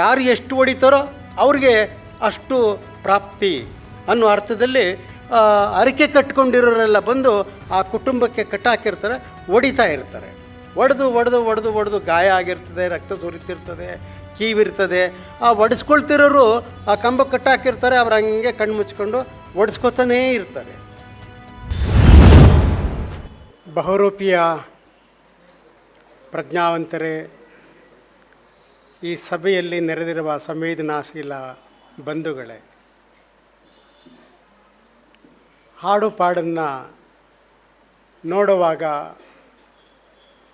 ಯಾರು ಎಷ್ಟು ಹೊಡಿತಾರೋ ಅವ್ರಿಗೆ ಅಷ್ಟು ಪ್ರಾಪ್ತಿ ಅನ್ನೋ ಅರ್ಥದಲ್ಲಿ ಅರಿಕೆ ಕಟ್ಕೊಂಡಿರೋರೆಲ್ಲ ಬಂದು ಆ ಕುಟುಂಬಕ್ಕೆ ಕಟ್ಟಾಕಿರ್ತಾರೆ, ಹೊಡಿತಾ ಇರ್ತಾರೆ. ಒಡೆದು ಒಡೆದು ಒಡೆದು ಒಡೆದು ಗಾಯ ಆಗಿರ್ತದೆ, ರಕ್ತ ಸುರಿತಿರ್ತದೆ, ಕೀವಿರ್ತದೆ. ಆ ಒಡಿಸ್ಕೊಳ್ತಿರೋರು ಆ ಕಂಬ ಕಟ್ಟಾಕಿರ್ತಾರೆ, ಅವ್ರು ಹಂಗೆ ಕಣ್ಣು ಮುಚ್ಕೊಂಡು ಒಡಿಸ್ಕೊತಾನೇ ಇರ್ತಾರೆ. ಬಹುರೂಪಿಯ ಪ್ರಜ್ಞಾವಂತರೇ ಈ ಸಭೆಯಲ್ಲಿ ನೆರೆದಿರುವ ಸಂವೇದನಾಶೀಲ ಬಂಧುಗಳೇ ಹಾಡು ಪಾಡನ್ನು ನೋಡುವಾಗ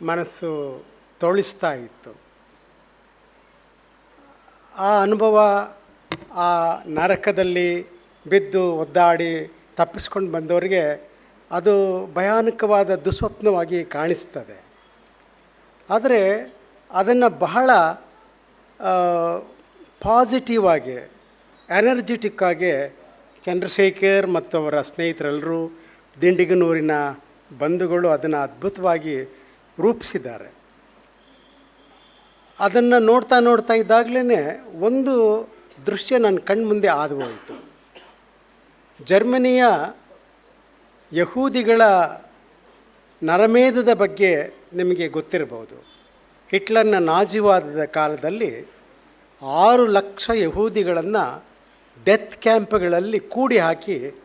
ಮನಸ್ಸು ತೋಳಿಸ್ತಾ ಇತ್ತು. ಆ ಅನುಭವ ಆ ನರಕದಲ್ಲಿ ಬಿದ್ದು ಒದ್ದಾಡಿ ತಪ್ಪಿಸ್ಕೊಂಡು ಬಂದವರಿಗೆ ಅದು ಭಯಾನಕವಾದ ದುಸ್ವಪ್ನವಾಗಿ ಕಾಣಿಸ್ತದೆ. ಆದರೆ ಅದನ್ನು ಬಹಳ ಪಾಸಿಟಿವ್ ಆಗಿ ಎನರ್ಜೆಟಿಕ್ ಆಗಿ ಚಂದ್ರಶೇಖರ್ ಮತ್ತು ಅವರ ಸ್ನೇಹಿತರೆಲ್ಲರೂ ದಿಂಡಿಗನೂರಿನ ಬಂಧುಗಳು ಅದನ್ನು ಅದ್ಭುತವಾಗಿ ರೂಪಿಸಿದ್ದಾರೆ. ಅದನ್ನು ನೋಡ್ತಾ ನೋಡ್ತಾ ಇದ್ದಾಗಲೇ ಒಂದು ದೃಶ್ಯ ನನ್ನ ಕಣ್ಮುಂದೆ ಆದು ಹೋಯಿತು. ಜರ್ಮನಿಯ ಯಹೂದಿಗಳ ನರಮೇಧದ ಬಗ್ಗೆ ನಿಮಗೆ ಗೊತ್ತಿರಬಹುದು. ಹಿಟ್ಲರ್ನ ನಾಜಿವಾದದ ಕಾಲದಲ್ಲಿ ಆರು ಲಕ್ಷ ಯಹೂದಿಗಳನ್ನು ಡೆತ್ ಕ್ಯಾಂಪ್ಗಳಲ್ಲಿ ಕೂಡಿ ಹಾಕಿ,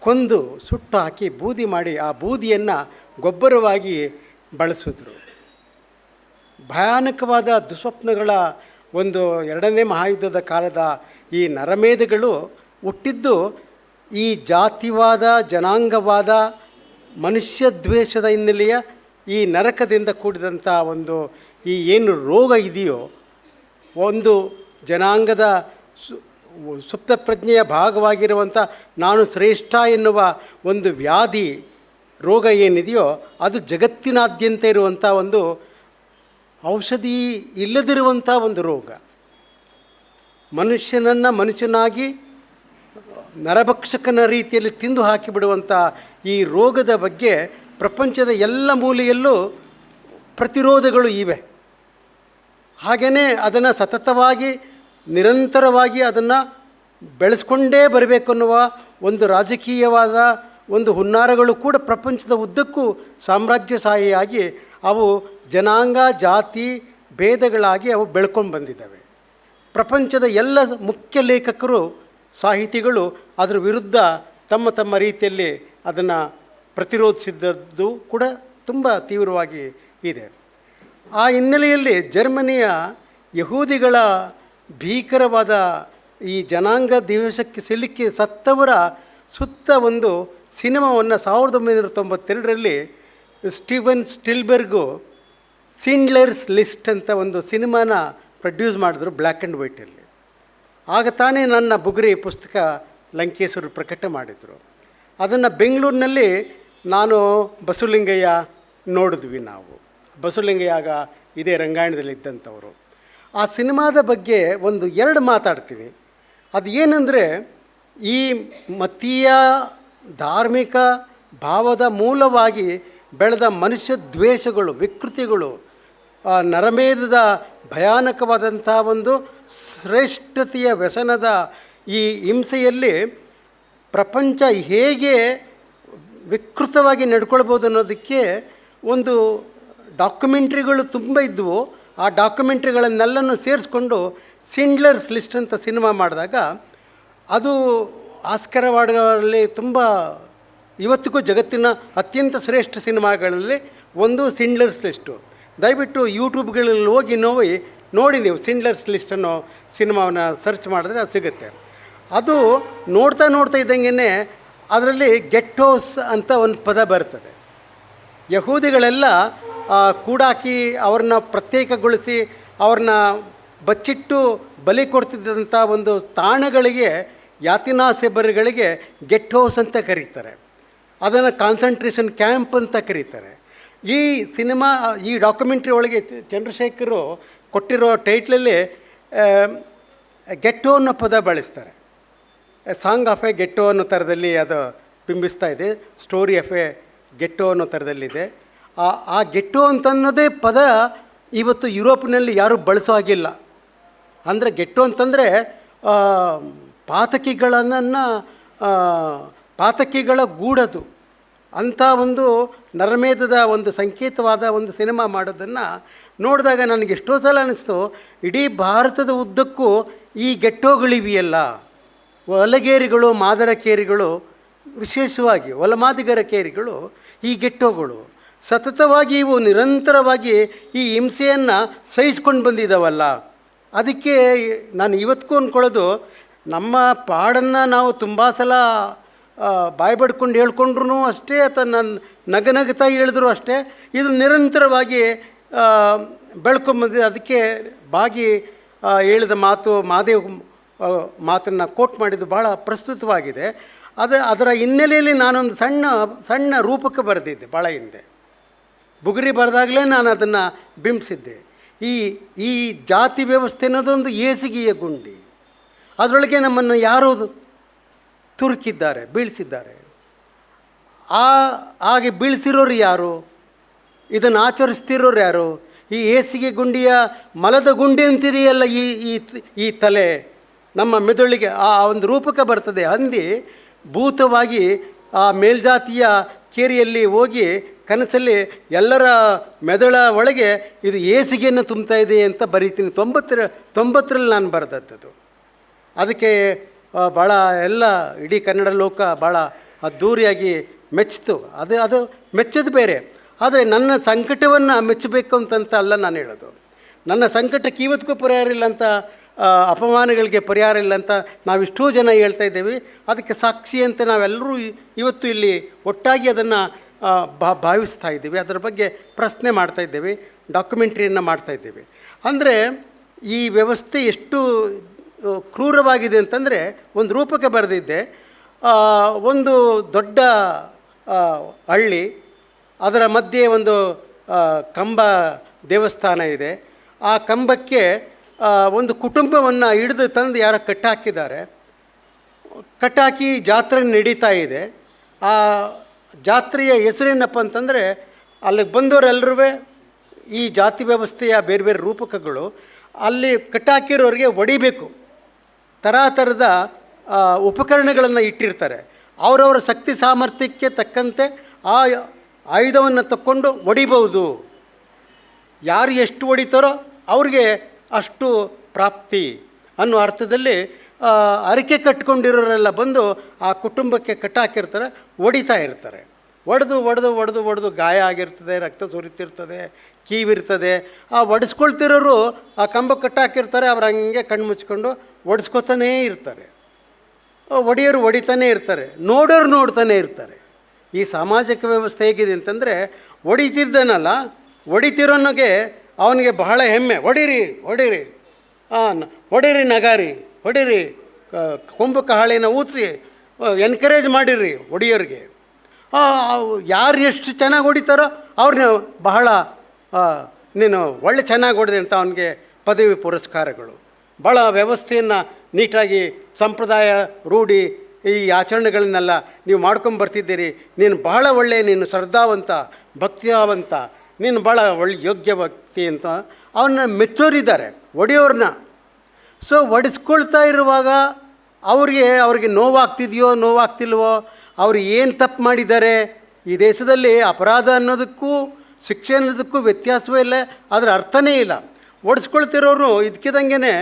ಕೊಂದು, ಸುಟ್ಟು ಹಾಕಿ, ಬೂದಿ ಮಾಡಿ ಆ ಬೂದಿಯನ್ನು ಗೊಬ್ಬರವಾಗಿ ಬಳಸಿದ್ರು. ಭಯಾನಕವಾದ ದುಸ್ವಪ್ನಗಳ ಒಂದು ಎರಡನೇ ಮಹಾಯುದ್ಧದ ಕಾಲದ ಈ ನರಮೇಧಗಳು ಹುಟ್ಟಿದ್ದು ಈ ಜಾತಿವಾದ, ಜನಾಂಗವಾದ, ಮನುಷ್ಯ ದ್ವೇಷದ ಹಿನ್ನೆಲೆಯ ಈ ನರಕದಿಂದ ಕೂಡಿದಂಥ ಒಂದು ಈ ಏನು ರೋಗ ಇದೆಯೋ ಒಂದು ಜನಾಂಗದ ಸುಪ್ತ ಪ್ರಜ್ಞೆಯ ಭಾಗವಾಗಿರುವಂಥ ನಾನು ಶ್ರೇಷ್ಠ ಎನ್ನುವ ಒಂದು ವ್ಯಾಧಿ ರೋಗ ಏನಿದೆಯೋ ಅದು ಜಗತ್ತಿನಾದ್ಯಂತ ಇರುವಂಥ ಒಂದು ಔಷಧಿ ಇಲ್ಲದಿರುವಂಥ ಒಂದು ರೋಗ. ಮನುಷ್ಯನನ್ನು ಮನುಷ್ಯನಾಗಿ ನರಭಕ್ಷಕನ ರೀತಿಯಲ್ಲಿ ತಿಂದು ಹಾಕಿಬಿಡುವಂಥ ಈ ರೋಗದ ಬಗ್ಗೆ ಪ್ರಪಂಚದ ಎಲ್ಲ ಮೂಲೆಯಲ್ಲೂ ಪ್ರತಿರೋಧಗಳು ಇವೆ. ಹಾಗೆಯೇ ಅದನ್ನು ಸತತವಾಗಿ, ನಿರಂತರವಾಗಿ ಅದನ್ನು ಬೆಳೆಸ್ಕೊಂಡೇ ಬರಬೇಕನ್ನುವ ಒಂದು ರಾಜಕೀಯವಾದ ಒಂದು ಹುನ್ನಾರಗಳು ಕೂಡ ಪ್ರಪಂಚದ ಉದ್ದಕ್ಕೂ ಸಾಮ್ರಾಜ್ಯಶಾಹಿಯಾಗಿ ಅವು ಜನಾಂಗ, ಜಾತಿ ಭೇದಗಳಾಗಿ ಅವು ಬೆಳ್ಕೊಂಡು ಬಂದಿದ್ದಾವೆ. ಪ್ರಪಂಚದ ಎಲ್ಲ ಮುಖ್ಯ ಲೇಖಕರು, ಸಾಹಿತಿಗಳು ಅದರ ವಿರುದ್ಧ ತಮ್ಮ ತಮ್ಮ ರೀತಿಯಲ್ಲಿ ಅದನ್ನು ಪ್ರತಿರೋಧಿಸಿದ್ದದ್ದು ಕೂಡ ತುಂಬ ತೀವ್ರವಾಗಿ ಇದೆ. ಆ ಹಿನ್ನೆಲೆಯಲ್ಲಿ ಜರ್ಮನಿಯ ಯಹೂದಿಗಳ ಭೀಕರವಾದ ಈ ಜನಾಂಗ ದಿವಸಕ್ಕೆ ಸಿಲುಕಿ ಸತ್ತವರ ಸುತ್ತ ಒಂದು ಸಿನಿಮಾವನ್ನು ಸಾವಿರದ ಒಂಬೈನೂರ ತೊಂಬತ್ತೆರಡರಲ್ಲಿ ಸ್ಟೀವನ್ ಸ್ಟಿಲ್ಬರ್ಗು ಸಿಂಡ್ಲರ್ಸ್ ಲಿಸ್ಟ್ ಅಂತ ಒಂದು ಸಿನಿಮಾನ ಪ್ರೊಡ್ಯೂಸ್ ಮಾಡಿದ್ರು ಬ್ಲ್ಯಾಕ್ ಆ್ಯಂಡ್ ವೈಟಲ್ಲಿ. ಆಗ ತಾನೇ ನನ್ನ ಬುಗುರಿ ಪುಸ್ತಕ ಲಂಕೇಶ್ವರು ಪ್ರಕಟ ಮಾಡಿದರು. ಅದನ್ನು ಬೆಂಗಳೂರಿನಲ್ಲಿ ನಾನು ಬಸವಲಿಂಗಯ್ಯ ನೋಡಿದ್ವಿ ನಾವು. ಬಸವಲಿಂಗಯ್ಯ ಆಗ ಇದೇ ರಂಗಾಯಣದಲ್ಲಿ ಇದ್ದಂಥವರು. ಆ ಸಿನಿಮಾದ ಬಗ್ಗೆ ಒಂದು ಎರಡು ಮಾತಾಡ್ತೀವಿ ಅದು ಏನಂದರೆ, ಈ ಮತೀಯ ಧಾರ್ಮಿಕ ಭಾವದ ಮೂಲವಾಗಿ ಬೆಳೆದ ಮನುಷ್ಯ ದ್ವೇಷಗಳು, ವಿಕೃತಿಗಳು ನರಮೇಧದ ಭಯಾನಕವಾದಂಥ ಒಂದು ಶ್ರೇಷ್ಠತೆಯ ವ್ಯಸನದ ಈ ಹಿಂಸೆಯಲ್ಲಿ ಪ್ರಪಂಚ ಹೇಗೆ ವಿಕೃತವಾಗಿ ನಡ್ಕೊಳ್ಬೋದು ಅನ್ನೋದಕ್ಕೆ ಒಂದು ಡಾಕ್ಯುಮೆಂಟ್ರಿಗಳು ತುಂಬ ಇದ್ದವು ಆ ಡಾಕ್ಯುಮೆಂಟ್ರಿಗಳನ್ನೆಲ್ಲನೂ ಸೇರಿಸ್ಕೊಂಡು ಸಿಂಡ್ಲರ್ಸ್ ಲಿಸ್ಟ್ ಅಂತ ಸಿನಿಮಾ ಮಾಡಿದಾಗ ಅದು ಆಸ್ಕರ್ ಅವಾರ್ಡ್ಗಳಲ್ಲಿ ತುಂಬ ಇವತ್ತಿಗೂ ಜಗತ್ತಿನ ಅತ್ಯಂತ ಶ್ರೇಷ್ಠ ಸಿನಿಮಾಗಳಲ್ಲಿ ಒಂದು ಸಿಂಡ್ಲರ್ಸ್ ಲಿಸ್ಟು ದಯವಿಟ್ಟು ಯೂಟ್ಯೂಬ್ಗಳಲ್ಲಿ ಹೋಗಿ ನೋವಿ ನೋಡಿ ನೀವು ಸಿಂಡ್ಲರ್ಸ್ ಲಿಸ್ಟ್ ಅನ್ನೋ ಸಿನಿಮಾವನ್ನು ಸರ್ಚ್ ಮಾಡಿದ್ರೆ ಅದು ಸಿಗುತ್ತೆ. ಅದು ನೋಡ್ತಾ ನೋಡ್ತಾ ಇದ್ದಂಗೆ ಅದರಲ್ಲಿ ಗೆಟ್ ಅಂತ ಒಂದು ಪದ ಬರ್ತದೆ. ಯಹೂದಿಗಳೆಲ್ಲ ಕೂಡಾಕಿ ಅವ್ರನ್ನ ಪ್ರತ್ಯೇಕಗೊಳಿಸಿ ಅವ್ರನ್ನ ಬಚ್ಚಿಟ್ಟು ಬಲಿ ಕೊಡ್ತಿದ್ದಂಥ ಒಂದು ತಾಣಗಳಿಗೆ ಯಾತಿನಾ ಯಾತಿನಾಸೆಬರಿಗಳಿಗೆ ಗೆಟ್ ಹೌಸ್ ಅಂತ ಕರೀತಾರೆ. ಅದನ್ನು ಕಾನ್ಸಂಟ್ರೇಷನ್ ಕ್ಯಾಂಪ್ ಅಂತ ಕರೀತಾರೆ. ಈ ಸಿನಿಮಾ, ಈ ಡಾಕ್ಯುಮೆಂಟ್ರಿ ಒಳಗೆ ಚಂದ್ರಶೇಖರು ಕೊಟ್ಟಿರೋ ಟೈಟ್ಲಲ್ಲಿ ಗೆಟ್ಟೋ ಅನ್ನೋ ಪದ ಬಳಸ್ತಾರೆ. ಸಾಂಗ್ ಆಫ್ ಎ ಗೆಟ್ಟೋ ಅನ್ನೋ ಥರದಲ್ಲಿ ಅದು ಬಿಂಬಿಸ್ತಾ ಇದೆ, ಸ್ಟೋರಿ ಆಫ್ ಎ ಗೆಟ್ಟೋ ಅನ್ನೋ ಥರದಲ್ಲಿದೆ. ಆ ಆ ಗೆಟ್ಟೋ ಅಂತನ್ನೋದೇ ಪದ ಇವತ್ತು ಯುರೋಪ್ನಲ್ಲಿ ಯಾರೂ ಬಳಸೋ ಹಾಗಿಲ್ಲ. ಅಂದರೆ ಗೆಟ್ಟು ಅಂತಂದರೆ ಪಾತಕಿಗಳನ್ನು ಪಾತಕಿಗಳ ಗೂಡದು. ಅಂಥ ಒಂದು ನರಮೇಧದ ಒಂದು ಸಂಕೇತವಾದ ಒಂದು ಸಿನಿಮಾ ಮಾಡೋದನ್ನು ನೋಡಿದಾಗ ನನಗೆ ಎಷ್ಟೋ ಸಲ ಅನ್ನಿಸ್ತು ಇಡೀ ಭಾರತದ ಉದ್ದಕ್ಕೂ ಈ ಗೆಟ್ಟೋಗಳಿವೆಯಲ್ಲ. ಒಲಗೇರಿಗಳು ಮಾದರ ಕೇರಿಗಳು ವಿಶೇಷವಾಗಿ ಒಲಮಾದಿಗರ ಕೇರಿಗಳು, ಈ ಗೆಟ್ಟೋಗಳು. ಸತತವಾಗಿ ಇವು ನಿರಂತರವಾಗಿ ಈ ಹಿಂಸೆಯನ್ನು ಸಹಿಸ್ಕೊಂಡು ಬಂದಿದ್ದಾವಲ್ಲ ಅದಕ್ಕೆ ನಾನು ಇವತ್ತಿಗೂ ಅಂದ್ಕೊಳ್ಳೋದು, ನಮ್ಮ ಪಾಡನ್ನು ನಾವು ತುಂಬ ಸಲ ಬಾಯ್ ಬಡ್ಕೊಂಡು ಹೇಳ್ಕೊಂಡ್ರು ಅಷ್ಟೇ ಅಥವಾ ನನ್ನ ನಗನಗ್ತಾ ಹೇಳಿದ್ರು ಅಷ್ಟೇ, ಇದು ನಿರಂತರವಾಗಿ ಬೆಳ್ಕೊಂಬಂದಿದೆ ಅದಕ್ಕೆ ಬಾಗಿ ಹೇಳಿದ ಮಾತು, ಮಾದೇವ್ ಮಾತನ್ನು ಕೋಟ್ ಮಾಡಿದ್ದು ಭಾಳ ಪ್ರಸ್ತುತವಾಗಿದೆ. ಅದು, ಅದರ ಹಿನ್ನೆಲೆಯಲ್ಲಿ ನಾನೊಂದು ಸಣ್ಣ ಸಣ್ಣ ರೂಪಕ್ಕೆ ಬರೆದಿದ್ದೆ ಭಾಳ ಹಿಂದೆ. ಬುಗುರಿ ಬರೆದಾಗಲೇ ನಾನು ಅದನ್ನು ಬಿಂಬಿಸಿದ್ದೆ. ಈ ಈ ಜಾತಿ ವ್ಯವಸ್ಥೆ ಅನ್ನೋದೊಂದು ಏಸಿಗೆಯ ಗುಂಡಿ. ಅದರೊಳಗೆ ನಮ್ಮನ್ನು ಯಾರೋ ತುರುಕಿದ್ದಾರೆ, ಬೀಳಿಸಿದ್ದಾರೆ. ಆ, ಹಾಗೆ ಬೀಳಿಸಿರೋರು ಯಾರು? ಇದನ್ನು ಆಚರಿಸ್ತಿರೋರು ಯಾರು? ಈ ಏಸಿಗೆ ಗುಂಡಿಯ ಮಲದ ಗುಂಡಿ ಅಂತಿದೆಯಲ್ಲ ಈ ಈ ಈ ತಲೆ? ನಮ್ಮ ಮೆದುಳಿಗೆ ಆ ಒಂದು ರೂಪಕ ಬರ್ತದೆ. ಹಂದಿ ಭೂತವಾಗಿ ಆ ಮೇಲ್ಜಾತಿಯ ಕೇರಿಯಲ್ಲಿ ಹೋಗಿ ಕನಸಲ್ಲಿ ಎಲ್ಲರ ಮೆದುಳ ಒಳಗೆ ಇದು ಏಸಿಗೆಯನ್ನು ತುಂಬ್ತಾ ಇದೆ ಅಂತ ಬರೀತೀನಿ. ತೊಂಬತ್ತರ, ತೊಂಬತ್ತರಲ್ಲಿ ನಾನು ಬರೆದದ್ದು ಅದಕ್ಕೆ ಭಾಳ ಎಲ್ಲ ಇಡೀ ಕನ್ನಡ ಲೋಕ ಭಾಳ ಅದ್ಧೂರಿಯಾಗಿ ಮೆಚ್ಚಿತು. ಅದು ಅದು ಮೆಚ್ಚೋದು ಬೇರೆ. ಆದರೆ ನನ್ನ ಸಂಕಟವನ್ನು ಮೆಚ್ಚಬೇಕು ಅಂತಂತ ಅಲ್ಲ ನಾನು ಹೇಳೋದು. ನನ್ನ ಸಂಕಟಕ್ಕೆ ಇವತ್ತಿಗೂ ಪರಿಹಾರ ಇಲ್ಲ ಅಂತ ಅಪಮಾನಗಳಿಗೆ ಪರಿಹಾರ ಇಲ್ಲ ಅಂತ ನಾವಿಷ್ಟೋ ಜನ ಹೇಳ್ತಾ ಇದ್ದೇವೆ. ಅದಕ್ಕೆ ಸಾಕ್ಷಿ ಅಂತ ನಾವೆಲ್ಲರೂ ಇವತ್ತು ಇಲ್ಲಿ ಒಟ್ಟಾಗಿ ಅದನ್ನು ಭಾವಿಸ್ತಾ ಇದ್ದೀವಿ. ಅದರ ಬಗ್ಗೆ ಪ್ರಶ್ನೆ ಮಾಡ್ತಾ ಇದ್ದೇವೆ ಡಾಕ್ಯುಮೆಂಟ್ರಿಯನ್ನು ಮಾಡ್ತಾ ಇದ್ದೇವೆ. ಅಂದರೆ ಈ ವ್ಯವಸ್ಥೆ ಎಷ್ಟು ಕ್ರೂರವಾಗಿದೆ ಅಂತಂದರೆ ಒಂದು ರೂಪಕ್ಕೆ ಬರೆದಿದ್ದೆ. ಒಂದು ದೊಡ್ಡ ಹಳ್ಳಿ, ಅದರ ಮಧ್ಯೆ ಒಂದು ಕಂಬ ದೇವಸ್ಥಾನ ಇದೆ. ಆ ಕಂಬಕ್ಕೆ ಒಂದು ಕುಟುಂಬವನ್ನು ಹಿಡಿದು ತಂದು ಯಾರೋ ಕಟ್ಟಾಕಿದ್ದಾರೆ. ಕಟ್ಟಾಕಿ ಜಾತ್ರೆ ನಡೀತಾ ಇದೆ. ಆ ಜಾತ್ರೆಯ ಹೆಸರೇನಪ್ಪ ಅಂತಂದರೆ, ಅಲ್ಲಿಗೆ ಬಂದವರೆಲ್ಲರೂ ಈ ಜಾತಿ ವ್ಯವಸ್ಥೆಯ ಬೇರೆ ಬೇರೆ ರೂಪಕಗಳು, ಅಲ್ಲಿ ಕಟ್ಟಾಕಿರೋರಿಗೆ ಹೊಡಿಬೇಕು ಥರದ ಉಪಕರಣಗಳನ್ನು ಇಟ್ಟಿರ್ತಾರೆ. ಅವರವರ ಶಕ್ತಿ ಸಾಮರ್ಥ್ಯಕ್ಕೆ ತಕ್ಕಂತೆ ಆ ಆಯುಧವನ್ನು ತಕ್ಕೊಂಡು ಒಡಿಬೋದು ಯಾರು ಎಷ್ಟು ಹೊಡಿತಾರೋ ಅವ್ರಿಗೆ ಅಷ್ಟು ಪ್ರಾಪ್ತಿ ಅನ್ನೋ ಅರ್ಥದಲ್ಲಿ ಅರಿಕೆ ಕಟ್ಕೊಂಡಿರೋರೆಲ್ಲ ಬಂದು ಆ ಕುಟುಂಬಕ್ಕೆ ಕಟ್ಟಾಕಿರ್ತಾರೆ. ಹೊಡಿತಾ ಇರ್ತಾರೆ. ಒಡೆದು ಒಡೆದು ಒಡೆದು ಒಡೆದು ಗಾಯ ಆಗಿರ್ತದೆ, ರಕ್ತ ಸುರಿತಿರ್ತದೆ, ಕೀವಿರ್ತದೆ. ಆ ಒಡಿಸ್ಕೊಳ್ತಿರೋರು ಆ ಕಂಬ ಕಟ್ಟಾಕಿರ್ತಾರೆ, ಅವ್ರು ಹಂಗೆ ಕಣ್ಣು ಮುಚ್ಕೊಂಡು ಒಡಿಸ್ಕೊತಾನೇ ಇರ್ತಾರೆ. ಒಡೆಯೋರು ಒಡಿತಾನೇ ಇರ್ತಾರೆ, ನೋಡೋರು ನೋಡ್ತಾನೆ ಇರ್ತಾರೆ. ಈ ಸಾಮಾಜಿಕ ವ್ಯವಸ್ಥೆ ಹೇಗಿದೆ ಅಂತಂದರೆ, ಒಡಿತಿದ್ದನಲ್ಲ ಒಡಿತಿರೋನಿಗೆ ಅವನಿಗೆ ಬಹಳ ಹೆಮ್ಮೆ. ಹೊಡೀರಿ ಹೊಡೀರಿ ಹಾಂ ಒಡಿರಿ ನಗಾರಿ ಹೊಡೀರಿ ಕೊಂಬು ಊದಿಸಿ ಎನ್ಕರೇಜ್ ಮಾಡಿರಿ ಹೊಡಿಯೋರಿಗೆ ಯಾರು ಎಷ್ಟು ಚೆನ್ನಾಗಿ ಹೊಡಿತಾರೋ ಅವ್ರನ್ನ ಬಹಳ ನೀನು ಒಳ್ಳೆ ಚೆನ್ನಾಗಿ ಹೊಡೆದೆ ಅಂತ ಅವನಿಗೆ ಪದವಿ ಪುರಸ್ಕಾರಗಳು. ಭಾಳ ವ್ಯವಸ್ಥೆಯನ್ನು ನೀಟಾಗಿ ಸಂಪ್ರದಾಯ ರೂಢಿ ಈ ಆಚರಣೆಗಳನ್ನೆಲ್ಲ ನೀವು ಮಾಡ್ಕೊಂಡು ಬರ್ತಿದ್ದೀರಿ. ನೀನು ಬಹಳ ಒಳ್ಳೆ, ನೀನು ಶ್ರದ್ಧಾವಂತ, ಭಕ್ತಿಯಾವಂತ, ನೀನು ಭಾಳ ಒಳ್ಳೆ ಯೋಗ್ಯ ಭಕ್ತಿ ಅಂತ ಅವನ್ನ ಮೆಚ್ಚೋರಿದ್ದಾರೆ ಒಡೆಯೋರನ್ನ ಸೊ ಒಡಿಸ್ಕೊಳ್ತಾ ಇರುವಾಗ ಅವ್ರಿಗೆ ಅವ್ರಿಗೆ ನೋವಾಗ್ತಿದೆಯೋ, ನೋವಾಗ್ತಿಲ್ವೋ, ಅವ್ರು ಏನು ತಪ್ಪು ಮಾಡಿದ್ದಾರೆ? ಈ ದೇಶದಲ್ಲಿ ಅಪರಾಧ ಅನ್ನೋದಕ್ಕೂ, ಶಿಕ್ಷೆ ಅನ್ನೋದಕ್ಕೂ ವ್ಯತ್ಯಾಸವೇ ಇಲ್ಲ ಅದರ ಅರ್ಥನೇ ಇಲ್ಲ. ಓಡಿಸ್ಕೊಳ್ತಿರೋರು ಇದಕ್ಕಿದಂಗೆ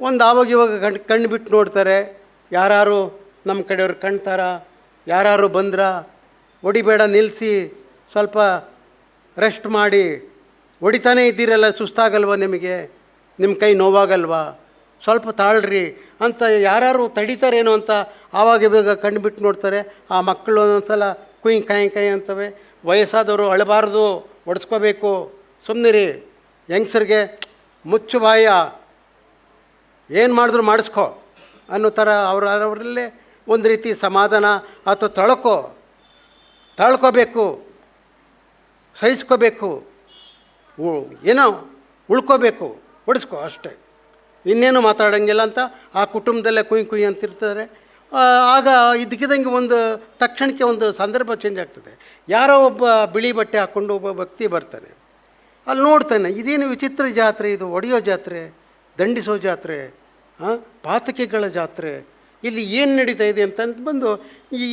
ಒಂದು ಆವಾಗ ಇವಾಗ ಕಣ್ ಕಣ್ಣು ಬಿಟ್ಟು ನೋಡ್ತಾರೆ. ಯಾರು ನಮ್ಮ ಕಡೆಯವ್ರು ಕಣ್ತಾರ? ಯಾರು ಬಂದ್ರ? ಹೊಡಿಬೇಡ ನಿಲ್ಲಿಸಿ ಸ್ವಲ್ಪ ರೆಸ್ಟ್ ಮಾಡಿ. ಹೊಡಿತಾನೇ ಇದ್ದೀರಲ್ಲ, ಸುಸ್ತಾಗಲ್ವ ನಿಮಗೆ? ನಿಮ್ಮ ಕೈ ನೋವಾಗಲ್ವಾ? ಸ್ವಲ್ಪ ತಾಳ್ರಿ ಅಂತ ಯಾರು ತಡಿತಾರೇನೋ ಅಂತ ಆವಾಗ ಬೇಗ ಕಣ್ಣು ಬಿಟ್ಟು ನೋಡ್ತಾರೆ. ಆ ಮಕ್ಕಳು ಒಂದೊಂದ್ಸಲ ಕುಯ್ ಕಾಯಿ ಕಾಯಿ ಅಂತವೆ. ವಯಸ್ಸಾದವರು ಅಳಬಾರ್ದು, ಒಡಿಸ್ಕೋಬೇಕು. ರೀ ಯಂಗ್ಸರ್ಗೆ ಮುಚ್ಚು ಬಾಯ. ಏನು ಮಾಡಿದ್ರು ಮಾಡಿಸ್ಕೊ ಅನ್ನೋ ಥರ ಅವರವರಲ್ಲೇ ಒಂದು ರೀತಿ ಸಮಾಧಾನ ಅಥವಾ ತಳ್ಕೊ. ತಳ್ಕೋಬೇಕು, ಸಹಿಸ್ಕೋಬೇಕು. ಏನೋ ಉಳ್ಕೋಬೇಕು ಹೊಡಿಸ್ಕೊ ಅಷ್ಟೇ. ಇನ್ನೇನು ಮಾತಾಡೋಂಗಿಲ್ಲ ಅಂತ ಆ ಕುಟುಂಬದಲ್ಲೇ ಕುಯ್ ಕುಯ್ ಅಂತಿರ್ತಾರೆ. ಆಗ ಇದಕ್ಕಿದಂಗೆ ಒಂದು ತಕ್ಷಣಕ್ಕೆ ಒಂದು ಸಂದರ್ಭ ಚೇಂಜ್ ಆಗ್ತದೆ. ಯಾರೋ ಒಬ್ಬ ಬಿಳಿ ಬಟ್ಟೆ ಹಾಕ್ಕೊಂಡು ಒಬ್ಬ ವ್ಯಕ್ತಿ ಬರ್ತಾನೆ. ಅಲ್ಲಿ ನೋಡ್ತಾನೆ, ಇದೇನು ವಿಚಿತ್ರ ಜಾತ್ರೆ ಇದು, ಒಡೆಯೋ ಜಾತ್ರೆ, ದಂಡಿಸೋ ಜಾತ್ರೆ ಪಾತಕಿಗಳ ಜಾತ್ರೆ, ಇಲ್ಲಿ ಏನು ನಡೀತಾ ಇದೆ ಅಂತ ಬಂದು ಈ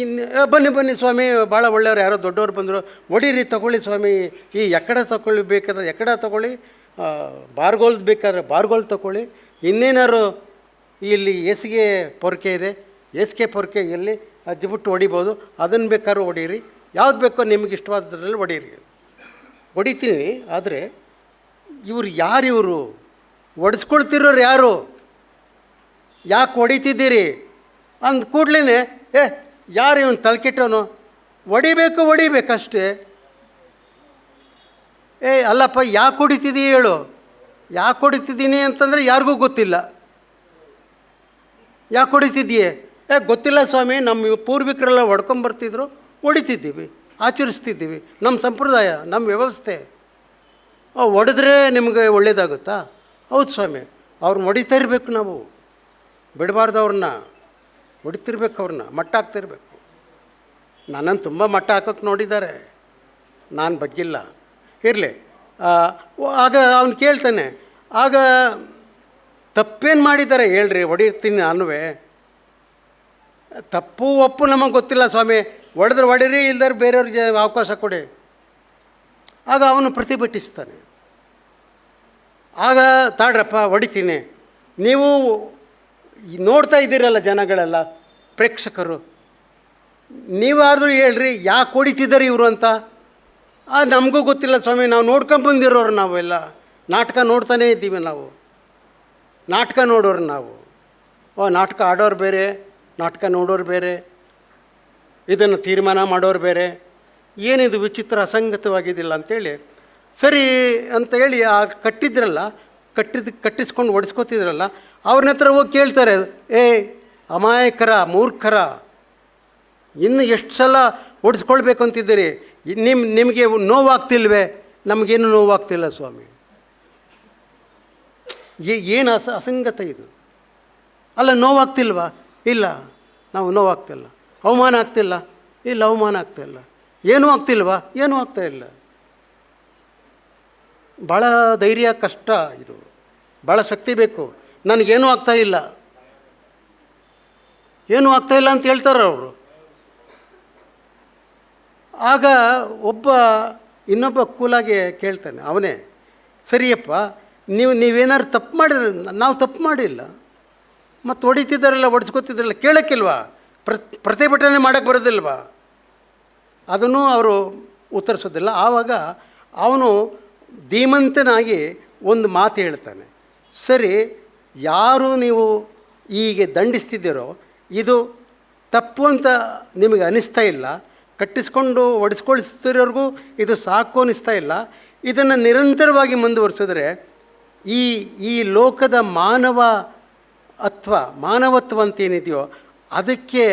ಬನ್ನಿ ಬನ್ನಿ ಸ್ವಾಮಿ ಭಾಳ ಒಳ್ಳೆಯವ್ರು, ಯಾರೋ ದೊಡ್ಡವರು ಬಂದರು, ಒಡೀರಿ, ತಗೊಳ್ಳಿ ಸ್ವಾಮಿ, ಈ ಎಕ್ಕಡ ತಗೊಳ್ಳಿ ಬೇಕಾದ್ರೆ ಎಕ್ಕಡ ತಗೊಳ್ಳಿ ಬಾರ್ಗೋಲ್ದು ಬಾರ್ಗೋಲ್ ಬೇಕಾದ್ರೆ ಬಾರ್ಗೋಲ್ ತಗೊಳ್ಳಿ ಇನ್ನೇನಾರು ಇಲ್ಲಿ ಏಸಿಗೆ ಪೊರಕೆ ಇದೆ, ಎಸ್ಗೆ ಪೊರಕೆ ಎಲ್ಲಿ ಅಜ್ಜಿಬಿಟ್ಟು ಹೊಡಿಬೋದು, ಅದನ್ನು ಬೇಕಾದ್ರೂ ಹೊಡೀರಿ, ಯಾವ್ದು ಬೇಕೋ ನಿಮಗೆ ಇಷ್ಟವಾದದ್ರಲ್ಲಿ ಹೊಡೀರಿ. ಹೊಡಿತೀನಿ, ಆದರೆ ಇವರು ಯಾರು ಇವರು? ಒಡಿಸ್ಕೊಳ್ತಿರೋರು ಯಾರು? ಯಾಕೆ ಹೊಡಿತಿದ್ದೀರಿ? ಅಂದ ಕೂಡ್ಲೇ ಏ, ಯಾರು ಇವನು ತಲೆಕೆಟ್ಟವನು ಹೊಡಿಬೇಕು, ಹೊಡಿಬೇಕಷ್ಟೇ. ಏ, ಅಲ್ಲಪ್ಪ, ಯಾಕೆ ಹೊಡಿತಿದ್ದೀ ಹೇಳು? ಯಾಕೆ ಹೊಡಿತಿದ್ದೀನಿ ಅಂತಂದರೆ ಯಾರಿಗೂ ಗೊತ್ತಿಲ್ಲ. ಯಾಕೆ ಹೊಡಿತಿದ್ದೀಯೇ? ಏ, ಗೊತ್ತಿಲ್ಲ ಸ್ವಾಮಿ ನಮ್ಮ ಪೂರ್ವಿಕರೆಲ್ಲ ಹೊಡ್ಕೊಂಬರ್ತಿದ್ರು ಹೊಡಿತಿದ್ದೀವಿ, ಆಚರಿಸ್ತಿದ್ದೀವಿ. ನಮ್ಮ ಸಂಪ್ರದಾಯ ನಮ್ಮ ವ್ಯವಸ್ಥೆ. ಹೊಡೆದ್ರೆ ನಿಮಗೆ ಒಳ್ಳೇದಾಗುತ್ತಾ? ಹೌದು ಸ್ವಾಮಿ ಅವ್ರನ್ನ ಹೊಡಿತಾ ಇರಬೇಕು ನಾವು. ಬಿಡಬಾರ್ದು ಅವ್ರನ್ನ ಹೊಡಿತಿರ್ಬೇಕು ಅವ್ರನ್ನ ಮಟ್ಟ ಹಾಕ್ತಿರ್ಬೇಕು. ನನ್ನನ್ನು ತುಂಬ ಮಟ್ಟ ಹಾಕೋಕ್ಕೆ ನೋಡಿದ್ದಾರೆ. ನಾನು ಬಗ್ಗಿಲ್ಲ. ಇರಲಿ ಆಗ ಅವನು ಕೇಳ್ತಾನೆ, ಆಗ ತಪ್ಪೇನು ಮಾಡಿದ್ದಾರೆ? ಹೇಳ್ರಿ ಹೊಡಿರ್ತೀನಿ ನಾನುವೇ. ತಪ್ಪು ಒಪ್ಪು ನಮಗೆ ಗೊತ್ತಿಲ್ಲ ಸ್ವಾಮಿ, ಹೊಡೆದ್ರೆ ಹೊಡಿರಿ ಇಲ್ದರೆ ಬೇರೆಯವ್ರಿಗೆ ಅವಕಾಶ ಕೊಡಿ. ಆಗ ಅವನು ಪ್ರತಿಭಟಿಸ್ತಾನೆ. ಆಗ ತಾಡ್ರಪ್ಪ, ಹೊಡಿತೀನಿ. ನೀವು ನೋಡ್ತಾ ಇದ್ದೀರಲ್ಲ ಜನಗಳೆಲ್ಲ, ಪ್ರೇಕ್ಷಕರು. ನೀವಾದರೂ ಹೇಳ್ರಿ, ಯಾಕೆ ಹೊಡಿತಿದ್ದಾರೆ ಇವರು ಅಂತ? ಆ, ನಮಗೂ ಗೊತ್ತಿಲ್ಲ ಸ್ವಾಮಿ, ನಾವು ನೋಡ್ಕೊಂಬಂದಿರೋರು ನಾವೆಲ್ಲ ನಾಟಕ ನೋಡ್ತಾನೇ ಇದ್ದೀವಿ ನಾವು. ನಾಟಕ ನೋಡೋರು ನಾವು. ಓ, ನಾಟಕ ಆಡೋರು ಬೇರೆ, ನಾಟಕ ನೋಡೋರು ಬೇರೆ, ಇದನ್ನು ತೀರ್ಮಾನ ಮಾಡೋರು ಬೇರೆ. ಏನಿದು ವಿಚಿತ್ರ ಅಸಂಗತವಾಗಿದ್ದಿಲ್ಲ ಅಂತೇಳಿ, ಸರಿ ಅಂತ ಹೇಳಿ ಆ ಕಟ್ಟಿದ್ರಲ್ಲ, ಕಟ್ಟಿದ, ಕಟ್ಟಿಸ್ಕೊಂಡು ಒಡಿಸ್ಕೊತಿದ್ರಲ್ಲ ಅವ್ರನ್ನ ಹತ್ರ ಹೋಗಿ ಕೇಳ್ತಾರೆ, ಏ, ಅಮಾಯಕರ, ಮೂರ್ಖರ, ಇನ್ನು ಎಷ್ಟು ಸಲ ಓಡಿಸ್ಕೊಳ್ಬೇಕು ಅಂತಿದ್ದೀರಿ? ನಿಮ್ಮ ನಿಮಗೆ ನೋವಾಗ್ತಿಲ್ವೇ? ನಮಗೇನು ನೋವಾಗ್ತಿಲ್ಲ ಸ್ವಾಮಿ. ಏನು ಅಸ, ಅಸಂಗತ ಇದು? ಅಲ್ಲ, ನೋವಾಗ್ತಿಲ್ವಾ? ಇಲ್ಲ, ನಾವು ನೋವಾಗ್ತಿಲ್ಲ. ಅವಮಾನ ಆಗ್ತಿಲ್ಲ? ಇಲ್ಲ, ಅವಮಾನ ಆಗ್ತಾಯಿಲ್ಲ ಏನೂ ಆಗ್ತಿಲ್ವಾ? ಏನೂ ಆಗ್ತಾ ಇಲ್ಲ. ಭಾಳ ಧೈರ್ಯ, ಕಷ್ಟ ಇದು. ಭಾಳ ಶಕ್ತಿ ಬೇಕು. ನನಗೇನೂ ಆಗ್ತಾಯಿಲ್ಲ ಏನೂ ಆಗ್ತಾಯಿಲ್ಲ ಅಂತ ಹೇಳ್ತಾರೆ ಅವರು. ಆಗ ಒಬ್ಬ ಇನ್ನೊಬ್ಬ ಕೂಲಾಗಿ ಕೇಳ್ತಾನೆ, ಅವನೇ, ಸರಿಯಪ್ಪ, ನೀವು, ನೀವೇನಾದ್ರು ತಪ್ಪು ಮಾಡಿದ್ರೆ, ನಾವು ತಪ್ಪು ಮಾಡಿಲ್ಲ. ಮತ್ತು ಹೊಡಿತಿದ್ದಾರಲ್ಲ, ಹೊಡಿಸ್ಕೊತಿದ್ದಾರಲ್ಲ, ಕೇಳೋಕ್ಕಿಲ್ವಾ? ಪ್ರ, ಪ್ರತಿಭಟನೆ ಮಾಡೋಕ್ಕೆ ಬರೋದಿಲ್ವಾ? ಅದನ್ನು ಅವರು ಉತ್ತರಿಸೋದಿಲ್ಲ. ಆವಾಗ ಅವನು ಧೀಮಂತನಾಗಿ ಒಂದು ಮಾತು ಹೇಳ್ತಾನೆ, ಸರಿ, ಯಾರು ನೀವು ಹೀಗೆ ದಂಡಿಸ್ತಿದ್ದೀರೋ, ಇದು ತಪ್ಪು ಅಂತ ನಿಮಗೆ ಅನಿಸ್ತಾ ಇಲ್ಲ. ಕಟ್ಟಿಸ್ಕೊಂಡು ಒಡಿಸ್ಕೊಳಿಸ್ತಿರೋರ್ಗೂ ಇದು ಸಾಕು ಅನ್ನಿಸ್ತಾ ಇಲ್ಲ. ಇದನ್ನು ನಿರಂತರವಾಗಿ ಮುಂದುವರಿಸಿದ್ರೆ ಈ ಈ ಲೋಕದ ಮಾನವ ಅಥವಾ ಮಾನವತ್ವ ಅಂತ ಏನಿದೆಯೋ ಅದಕ್ಕೆ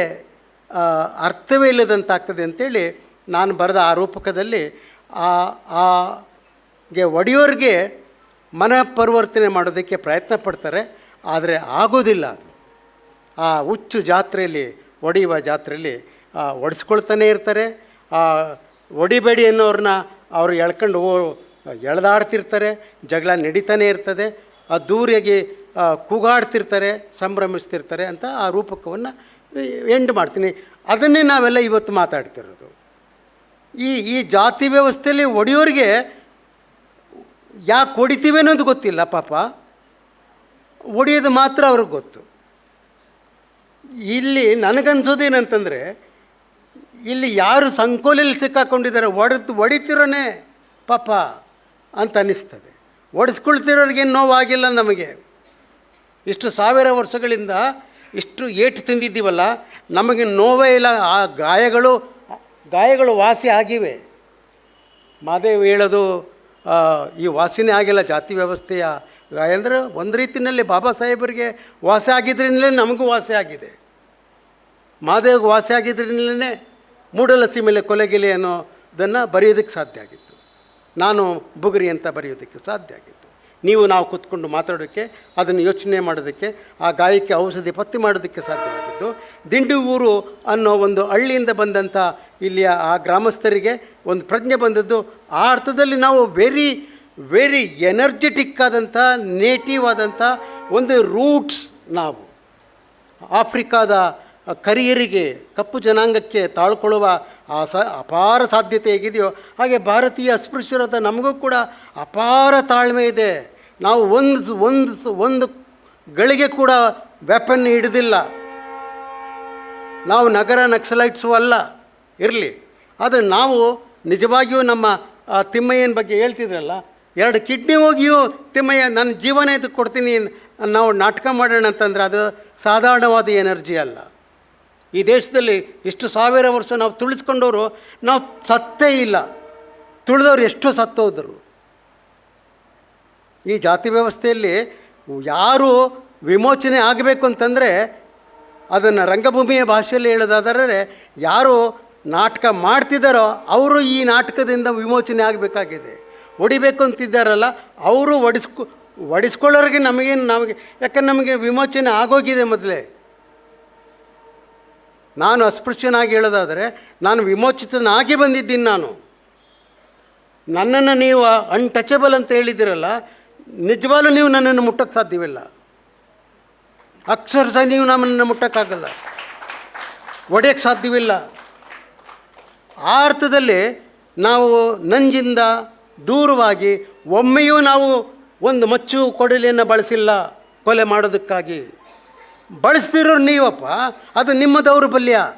ಅರ್ಥವೇ ಇಲ್ಲದಂತಾಗ್ತದೆ ಅಂತೇಳಿ ನಾನು ಬರೆದ ಆ ರೂಪಕದಲ್ಲಿ ಆ ಆ ಗೆ ಒಡೆಯೋರಿಗೆ ಮನ ಪರಿವರ್ತನೆ ಮಾಡೋದಕ್ಕೆ ಪ್ರಯತ್ನ ಪಡ್ತಾರೆ, ಆದರೆ ಆಗೋದಿಲ್ಲ ಅದು. ಆ ಹುಚ್ಚು ಜಾತ್ರೆಯಲ್ಲಿ, ಒಡೆಯುವ ಜಾತ್ರೆಯಲ್ಲಿ ಒಡಿಸ್ಕೊಳ್ತಾನೆ ಇರ್ತಾರೆ. ಆ, ಒಡಿಬೇಡಿ ಅನ್ನೋರನ್ನ ಅವರು ಎಳ್ಕೊಂಡು ಓ, ಎಳೆದಾಡ್ತಿರ್ತಾರೆ, ಜಗಳ ನಡೀತಾನೆ ಇರ್ತದೆ. ದೂರಿಗೆ ಕೂಗಾಡ್ತಿರ್ತಾರೆ, ಸಂಭ್ರಮಿಸ್ತಿರ್ತಾರೆ ಅಂತ ಆ ರೂಪಕವನ್ನು ಎಂಡ್ ಮಾಡ್ತೀನಿ. ಅದನ್ನೇ ನಾವೆಲ್ಲ ಇವತ್ತು ಮಾತಾಡ್ತಿರೋದು. ಈ ಈ ಜಾತಿ ವ್ಯವಸ್ಥೆಯಲ್ಲಿ ಒಡೆಯೋರಿಗೆ ಯಾಕೆ ಹೊಡಿತೀವಿ ಅನ್ನೋದು ಗೊತ್ತಿಲ್ಲ ಪಾಪ. ಒಡೆಯೋದು ಮಾತ್ರ ಅವ್ರಿಗೆ ಗೊತ್ತು. ಇಲ್ಲಿ ನನಗನ್ಸೋದೇನಂತಂದರೆ ಇಲ್ಲಿ ಯಾರು ಸಂಕೋಲೆಯಲ್ಲಿ ಸಿಕ್ಕಾಕೊಂಡಿದ್ದಾರೆ? ಒಡೆದು ಹೊಡಿತಿರೋನೇ ಪಾಪ ಅಂತ ಅನ್ನಿಸ್ತದೆ. ಒಡಿಸ್ಕೊಳ್ತಿರೋರಿಗೇನು ನೋವಾಗಿಲ್ಲ ನಮಗೆ. ಇಷ್ಟು ಸಾವಿರ ವರ್ಷಗಳಿಂದ ಇಷ್ಟು ಏಟು ತಿಂದಿದ್ದೀವಲ್ಲ, ನಮಗೆ ನೋವೇ ಇಲ್ಲ. ಆ ಗಾಯಗಳು ಗಾಯಗಳು ವಾಸಿ ಆಗಿವೆ. ಮಾದೇವ್ ಹೇಳೋದು ಈ ವಾಸಿನೇ ಆಗಿಲ್ಲ, ಜಾತಿ ವ್ಯವಸ್ಥೆಯ ಗಾಯ ಅಂದರೆ ಒಂದು ರೀತಿಯಲ್ಲಿ ಬಾಬಾ ಸಾಹೇಬರಿಗೆ ವಾಸಿ ಆಗಿದ್ರಿಂದಲೇ ನಮಗೂ ವಾಸಿ ಆಗಿದೆ. ಮಾದೇವ್ಗೆ ವಾಸಿ ಆಗಿದ್ರಿಂದಲೇ ಮೂಡಲಸಿ ಮೇಲೆ ಕೊಲೆಗೆಲೆ ಅನ್ನೋದನ್ನು ಬರೆಯೋದಕ್ಕೆ ಸಾಧ್ಯ ಆಗಿತ್ತು. ನಾನು ಬುಗುರಿ ಅಂತ ಬರೆಯೋದಕ್ಕೆ ಸಾಧ್ಯ ಆಗಿತ್ತು. ನೀವು ನಾವು ಕೂತ್ಕೊಂಡು ಮಾತಾಡೋಕ್ಕೆ ಅದನ್ನು ಯೋಚನೆ ಮಾಡೋದಕ್ಕೆ, ಆ ಗಾಯಕ್ಕೆ ಔಷಧಿ ಪತ್ತೆ ಮಾಡೋದಕ್ಕೆ ಸಾಧ್ಯವಾಗಿತ್ತು. ದಿಂಡಿ ಊರು ಅನ್ನೋ ಒಂದು ಹಳ್ಳಿಯಿಂದ ಬಂದಂಥ ಇಲ್ಲಿಯ ಆ ಗ್ರಾಮಸ್ಥರಿಗೆ ಒಂದು ಪ್ರಜ್ಞೆ ಬಂದದ್ದು, ಆ ಅರ್ಥದಲ್ಲಿ ನಾವು ವೆರಿ ವೆರಿ ಎನರ್ಜೆಟಿಕ್ ಆದಂಥ ನೇಟಿವ್ ಆದಂಥ ಒಂದು ರೂಟ್ಸ್ ನಾವು. ಆಫ್ರಿಕಾದ ಕರಿಯರಿಗೆ, ಕಪ್ಪು ಜನಾಂಗಕ್ಕೆ ತಾಳ್ಕೊಳ್ಳುವ ಆ ಸ, ಅಪಾರ ಸಾಧ್ಯತೆ ಹೇಗಿದೆಯೋ, ಹಾಗೆ ಭಾರತೀಯ ಅಸ್ಪೃಶ್ಯರಾದ ನಮಗೂ ಕೂಡ ಅಪಾರ ತಾಳ್ಮೆ ಇದೆ. ನಾವು ಒಂದು ಒಂದು ಒಂದು ಗಳಿಗೆ ಕೂಡ ವೆಪನ್ ಹಿಡಿದಿಲ್ಲ. ನಾವು ನಗರ ನಕ್ಸಲೈಟ್ಸು ಅಲ್ಲ, ಇರಲಿ. ಆದರೆ ನಾವು ನಿಜವಾಗಿಯೂ ನಮ್ಮ ತಿಮ್ಮಯ್ಯನ ಬಗ್ಗೆ ಹೇಳ್ತಿದ್ರಲ್ಲ, ಎರಡು ಕಿಡ್ನಿ ಹೋಗಿಯೂ ತಿಮ್ಮಯ್ಯ, ನನ್ನ ಜೀವನ ಇದಕ್ಕೆ ಕೊಡ್ತೀನಿ, ನಾವು ನಾಟಕ ಮಾಡೋಣ ಅಂತಂದರೆ ಅದು ಸಾಧಾರಣವಾದ ಎನರ್ಜಿ ಅಲ್ಲ. ಈ ದೇಶದಲ್ಲಿ ಇಷ್ಟು ಸಾವಿರ ವರ್ಷ ನಾವು ತುಳಿಸ್ಕೊಂಡವರು, ನಾವು ಸತ್ತೇ ಇಲ್ಲ. ತುಳಿದವ್ರು ಎಷ್ಟೋ ಸತ್ತೋದ್ರು. ಈ ಜಾತಿ ವ್ಯವಸ್ಥೆಯಲ್ಲಿ ಯಾರು ವಿಮೋಚನೆ ಆಗಬೇಕು ಅಂತಂದರೆ ಅದನ್ನು ರಂಗಭೂಮಿಯ ಭಾಷೆಯಲ್ಲಿ ಹೇಳೋದಾದರೆ, ಯಾರು ನಾಟಕ ಮಾಡ್ತಿದ್ದಾರೋ ಅವರು ಈ ನಾಟಕದಿಂದ ವಿಮೋಚನೆ ಆಗಬೇಕಾಗಿದೆ. ಹೊಡಿಬೇಕು ಅಂತಿದ್ದಾರಲ್ಲ, ಅವರು ಒಡಿಸ್ಕೊ ಒಡಿಸ್ಕೊಳ್ಳೋರಿಗೆ ನಮಗೇನು ನಮಗೆ, ಯಾಕಂದ್ರೆ ನಮಗೆ ವಿಮೋಚನೆ ಆಗೋಗಿದೆ ಮೊದಲೇ. ನಾನು ಅಸ್ಪೃಶ್ಯನಾಗಿ ಹೇಳೋದಾದರೆ ನಾನು ವಿಮೋಚಿತನಾಗಿ ಬಂದಿದ್ದೀನಿ ನಾನು. ನನ್ನನ್ನು ನೀವು ಅನ್ಟಚಬಲ್ ಅಂತ ಹೇಳಿದ್ದೀರಲ್ಲ, ನಿಜವಾಗ್ಲೂ ನೀವು ನನ್ನನ್ನು ಮುಟ್ಟಕ್ಕೆ ಸಾಧ್ಯವಿಲ್ಲ. ಅಕ್ಷರಸ ನೀವು ನಮ್ಮನ್ನು ಮುಟ್ಟಕ್ಕಾಗಲ್ಲ. ಒಡೆಯಕ್ಕೆ ಸಾಧ್ಯವಿಲ್ಲ. ಆ ಅರ್ಥದಲ್ಲಿ ನಾವು ನಂಜಿಂದ ದೂರವಾಗಿ ಒಮ್ಮೆಯೂ ನಾವು ಒಂದು ಮಚ್ಚು ಕೊಡಲಿಯನ್ನು ಬಳಸಿಲ್ಲ, ಕೊಲೆ ಮಾಡೋದಕ್ಕಾಗಿ. ಬಳಸ್ತಿರೋರು ನೀವಪ್ಪ, ಅದು ನಿಮ್ಮ ದೌರ್ಬಲ್ಯ.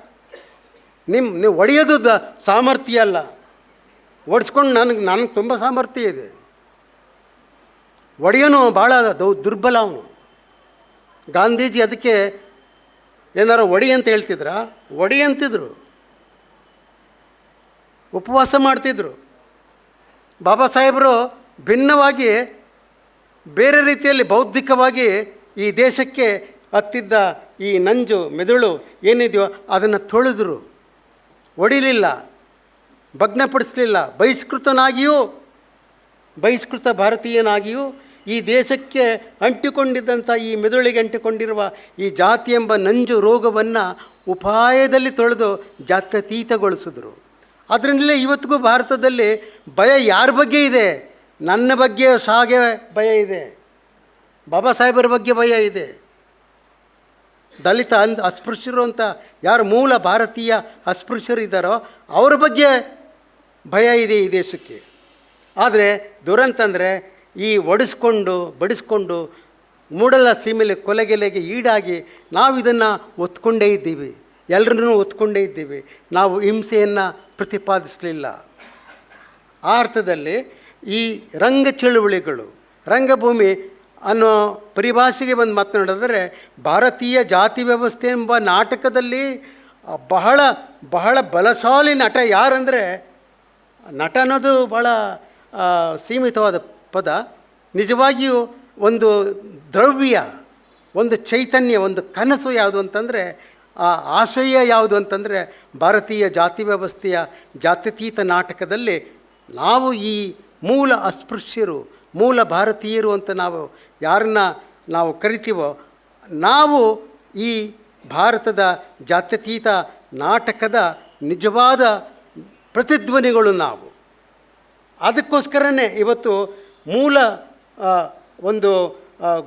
ನಿಮ್ಮ ನೀವು ಒಡೆಯೋದು ದ ಸಾಮರ್ಥ್ಯ ಅಲ್ಲ. ಒಡಿಸ್ಕೊಂಡು ನನಗೆ ನನಗೆ ತುಂಬ ಸಾಮರ್ಥ್ಯ ಇದೆ. ಒಡೆಯೋನು ಭಾಳ ದೌ, ದುರ್ಬಲ ಅವನು. ಗಾಂಧೀಜಿ ಅದಕ್ಕೆ ಏನಾರು ಒಡಿ ಅಂತ ಹೇಳ್ತಿದ್ರ? ಒಡಿ ಅಂತಿದ್ರು. ಉಪವಾಸ ಮಾಡ್ತಿದ್ರು. ಬಾಬಾ ಸಾಹೇಬರು ಭಿನ್ನವಾಗಿ ಬೇರೆ ರೀತಿಯಲ್ಲಿ ಬೌದ್ಧಿಕವಾಗಿ ಈ ದೇಶಕ್ಕೆ ಹತ್ತಿದ್ದ ಈ ನಂಜು ಮೆದುಳು ಏನಿದೆಯೋ ಅದನ್ನು ತೊಳೆದ್ರು. ಒಡಿಲಿಲ್ಲ, ಭಗ್ನಪಡಿಸಲಿಲ್ಲ. ಬಹಿಷ್ಕೃತನಾಗಿಯೂ, ಬಹಿಷ್ಕೃತ ಭಾರತೀಯನಾಗಿಯೂ ಈ ದೇಶಕ್ಕೆ ಅಂಟಿಕೊಂಡಿದ್ದಂಥ ಈ ಮೆದುಳಿಗೆ ಅಂಟಿಕೊಂಡಿರುವ ಈ ಜಾತಿ ಎಂಬ ನಂಜು ರೋಗವನ್ನು ಉಪಾಯದಲ್ಲಿ ತೊಳೆದು ಜಾತ್ಯತೀತಗೊಳಿಸಿದ್ರು. ಅದರಿಂದಲೇ ಇವತ್ತಿಗೂ ಭಾರತದಲ್ಲಿ ಭಯ ಯಾರ ಬಗ್ಗೆ ಇದೆ? ನನ್ನ ಬಗ್ಗೆ ಸಾಗೆ ಭಯ ಇದೆ. ಬಾಬಾ ಸಾಹೇಬರ ಬಗ್ಗೆ ಭಯ ಇದೆ. ದಲಿತ ಅಂದ್ ಅಸ್ಪೃಶ್ಯರು ಅಂತ ಯಾರು ಮೂಲ ಭಾರತೀಯ ಅಸ್ಪೃಶ್ಯರು ಇದ್ದಾರೋ ಅವ್ರ ಬಗ್ಗೆ ಭಯ ಇದೆ ಈ ದೇಶಕ್ಕೆ. ಆದರೆ ದುರಂತ ಅಂದರೆ ಈ ಒಡಿಸ್ಕೊಂಡು, ಬಡಿಸ್ಕೊಂಡು ಮೂಡಲ ಸೀಮೆಲೆ ಕೊಲೆಗೆಲೆಗೆ ಈಡಾಗಿ ನಾವು ಇದನ್ನು ಒತ್ಕೊಂಡೇ ಇದ್ದೀವಿ. ಎಲ್ಲರನ್ನೂ ಒತ್ಕೊಂಡೇ ಇದ್ದೀವಿ. ನಾವು ಹಿಂಸೆಯನ್ನು ಪ್ರತಿಪಾದಿಸಲಿಲ್ಲ. ಆ ಅರ್ಥದಲ್ಲಿ ಈ ರಂಗ ಚಳುವಳಿಗಳು, ರಂಗಭೂಮಿ ಅನ್ನೋ ಪರಿಭಾಷೆಗೆ ಬಂದು ಮಾತನಾಡಿದ್ರೆ ಭಾರತೀಯ ಜಾತಿ ವ್ಯವಸ್ಥೆ ಎಂಬ ನಾಟಕದಲ್ಲಿ ಬಹಳ ಬಹಳ ಬಲಶಾಲಿ ನಟ ಯಾರಂದರೆ, ನಟ ಅನ್ನೋದು ಭಾಳ ಸೀಮಿತವಾದ ಪದ. ನಿಜವಾಗಿಯೂ ಒಂದು ದ್ರವ್ಯ, ಒಂದು ಚೈತನ್ಯ, ಒಂದು ಕನಸು ಯಾವುದು ಅಂತಂದರೆ, ಆ ಆಶಯ ಯಾವುದು ಅಂತಂದರೆ ಭಾರತೀಯ ಜಾತಿ ವ್ಯವಸ್ಥೆಯ ಜಾತ್ಯತೀತ ನಾಟಕದಲ್ಲಿ ನಾವು ಈ ಮೂಲ ಅಸ್ಪೃಶ್ಯರು, ಮೂಲ ಭಾರತೀಯರು ಅಂತ ನಾವು ಯಾರನ್ನ ನಾವು ಕರಿತೀವೋ, ನಾವು ಈ ಭಾರತದ ಜಾತ್ಯತೀತ ನಾಟಕದ ನಿಜವಾದ ಪ್ರತಿಧ್ವನಿಗಳು ನಾವು. ಅದಕ್ಕೋಸ್ಕರನೇ ಇವತ್ತು ಮೂಲ ಒಂದು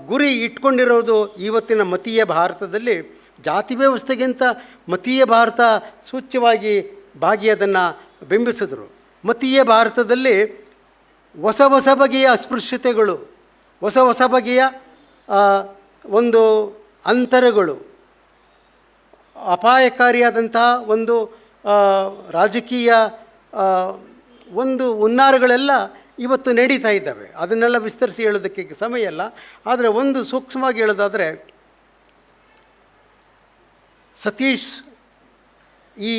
ಗುರಿ ಇಟ್ಕೊಂಡಿರೋದು ಇವತ್ತಿನ ಮತೀಯ ಭಾರತದಲ್ಲಿ ಜಾತಿ ವ್ಯವಸ್ಥೆಗಿಂತ ಮತೀಯ ಭಾರತ ಸೂಚ್ಯವಾಗಿ ಭಾಗಿ ಅದನ್ನು ಬಿಂಬಿಸಿದ್ರು. ಮತೀಯ ಭಾರತದಲ್ಲಿ ಹೊಸ ಹೊಸ ಬಗೆಯ ಅಸ್ಪೃಶ್ಯತೆಗಳು ಹೊಸ ಹೊಸ ಬಗೆಯ ಒಂದು ಅಂತರಗಳು, ಅಪಾಯಕಾರಿಯಾದಂತಹ ಒಂದು ರಾಜಕೀಯ ಒಂದು ಹುನ್ನಾರಗಳೆಲ್ಲ ಇವತ್ತು ನಡೀತಾ ಇದ್ದಾವೆ. ಅದನ್ನೆಲ್ಲ ವಿಸ್ತರಿಸಿ ಹೇಳೋದಕ್ಕೆ ಸಮಯ ಇಲ್ಲ. ಆದರೆ ಒಂದು ಸೂಕ್ಷ್ಮವಾಗಿ ಹೇಳೋದಾದರೆ, ಸತೀಶ್ ಈ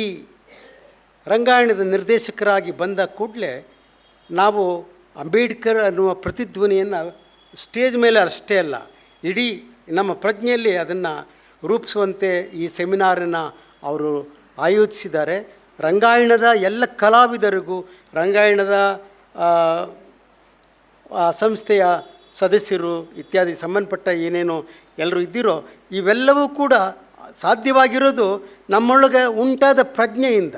ರಂಗಾಯಣದ ನಿರ್ದೇಶಕರಾಗಿ ಬಂದ ಕೂಡಲೇ ನಾವು ಅಂಬೇಡ್ಕರ್ ಅನ್ನುವ ಪ್ರತಿಧ್ವನಿಯನ್ನು ಸ್ಟೇಜ್ ಮೇಲೆ ಅಷ್ಟೇ ಅಲ್ಲ, ಇಡೀ ನಮ್ಮ ಪ್ರಜ್ಞೆಯಲ್ಲಿ ಅದನ್ನು ರೂಪಿಸುವಂತೆ ಈ ಸೆಮಿನಾರನ್ನು ಅವರು ಆಯೋಜಿಸಿದ್ದಾರೆ. ರಂಗಾಯಣದ ಎಲ್ಲ ಕಲಾವಿದರಿಗೂ, ರಂಗಾಯಣದ ಸಂಸ್ಥೆಯ ಸದಸ್ಯರು ಇತ್ಯಾದಿ ಸಂಬಂಧಪಟ್ಟ ಏನೇನು ಎಲ್ಲರೂ ಇದ್ದಿರೋ, ಇವೆಲ್ಲವೂ ಕೂಡ ಸಾಧ್ಯವಾಗಿರೋದು ನಮ್ಮೊಳಗೆ ಉಂಟಾದ ಪ್ರಜ್ಞೆಯಿಂದ.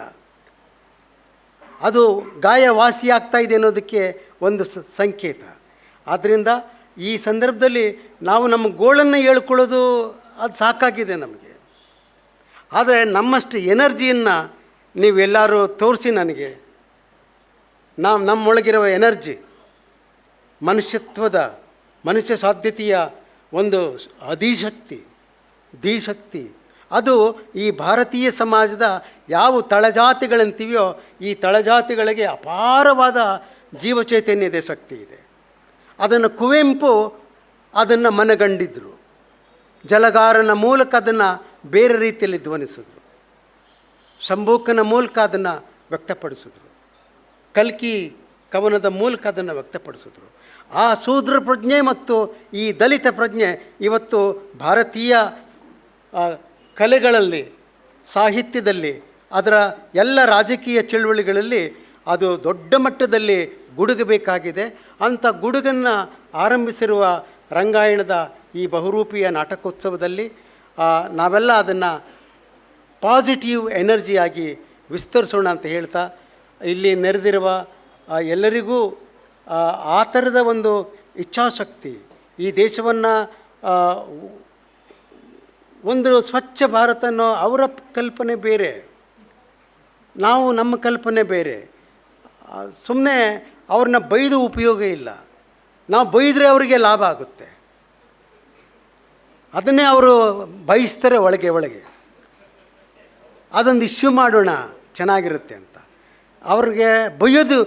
ಅದು ಗಾಯ ವಾಸಿಯಾಗ್ತಾ ಇದೆ ಅನ್ನೋದಕ್ಕೆ ಒಂದು ಸಂಕೇತ. ಆದ್ದರಿಂದ ಈ ಸಂದರ್ಭದಲ್ಲಿ ನಾವು ನಮ್ಮ ಗೋಳನ್ನು ಹೇಳ್ಕೊಳ್ಳೋದು ಅದು ಸಾಕಾಗಿದೆ ನಮಗೆ. ಆದರೆ ನಮ್ಮಷ್ಟು ಎನರ್ಜಿಯನ್ನು ನೀವೆಲ್ಲರೂ ತೋರಿಸಿ ನನಗೆ. ನಾವು ನಮ್ಮೊಳಗಿರುವ ಎನರ್ಜಿ, ಮನುಷ್ಯತ್ವದ, ಮನುಷ್ಯ ಸಾಧ್ಯತೆಯ ಒಂದು ಅಧಿಶಕ್ತಿ ದಿಶಕ್ತಿ ಅದು ಈ ಭಾರತೀಯ ಸಮಾಜದ ಯಾವ ತಳಜಾತಿಗಳಂತೀವೋ ಈ ತಳಜಾತಿಗಳಿಗೆ ಅಪಾರವಾದ ಜೀವಚೈತನ್ಯದ ಶಕ್ತಿ ಇದೆ. ಅದನ್ನು ಕುವೆಂಪು ಅದನ್ನು ಮನಗಂಡಿದ್ರು. ಜಲಗಾರನ ಮೂಲಕ ಅದನ್ನು ಬೇರೆ ರೀತಿಯಲ್ಲಿ ಧ್ವನಿಸಿದ್ರು. ಶಂಭೂಕನ ಮೂಲಕ ಅದನ್ನು ವ್ಯಕ್ತಪಡಿಸಿದ್ರು. ಕಲ್ಕಿ ಕವನದ ಮೂಲಕ ಅದನ್ನು ವ್ಯಕ್ತಪಡಿಸಿದ್ರು. ಆ ಶೂದ್ರ ಪ್ರಜ್ಞೆ ಮತ್ತು ಈ ದಲಿತ ಪ್ರಜ್ಞೆ ಇವತ್ತು ಭಾರತೀಯ ಕಲೆಗಳಲ್ಲಿ, ಸಾಹಿತ್ಯದಲ್ಲಿ, ಅದರ ಎಲ್ಲ ರಾಜಕೀಯ ಚಳುವಳಿಗಳಲ್ಲಿ ಅದು ದೊಡ್ಡ ಮಟ್ಟದಲ್ಲಿ ಗುಡುಗಬೇಕಾಗಿದೆ. ಅಂಥ ಗುಡುಗನ್ನು ಆರಂಭಿಸಿರುವ ರಂಗಾಯಣದ ಈ ಬಹುರೂಪಿಯ ನಾಟಕೋತ್ಸವದಲ್ಲಿ ನಾವೆಲ್ಲ ಅದನ್ನು ಪಾಸಿಟಿವ್ ಎನರ್ಜಿಯಾಗಿ ವಿಸ್ತರಿಸೋಣ ಅಂತ ಹೇಳ್ತಾ, ಇಲ್ಲಿ ನೆರೆದಿರುವ ಎಲ್ಲರಿಗೂ, ಆ ಥರದ ಒಂದು ಇಚ್ಛಾಶಕ್ತಿ, ಈ ದೇಶವನ್ನು ಒಂದು ಸ್ವಚ್ಛ ಭಾರತ ಅನ್ನೋ ಅವರ ಕಲ್ಪನೆ ಬೇರೆ. ನಾವು ನಮ್ಮ ಕಲ್ಪನೆ ಬೇರೆ. ಸುಮ್ಮನೆ ಅವ್ರನ್ನ ಬೈದು ಉಪಯೋಗ ಇಲ್ಲ. ನಾವು ಬೈದರೆ ಅವರಿಗೆ ಲಾಭ ಆಗುತ್ತೆ. ಅದನ್ನೇ ಅವರು ಬಯಸ್ತಾರೆ ಒಳಗೆ ಒಳಗೆ. ಅದೊಂದು ಇಶ್ಯೂ ಮಾಡೋಣ, ಚೆನ್ನಾಗಿರುತ್ತೆ ಅಂತ. ಅವ್ರಿಗೆ ಬೈಯೋದು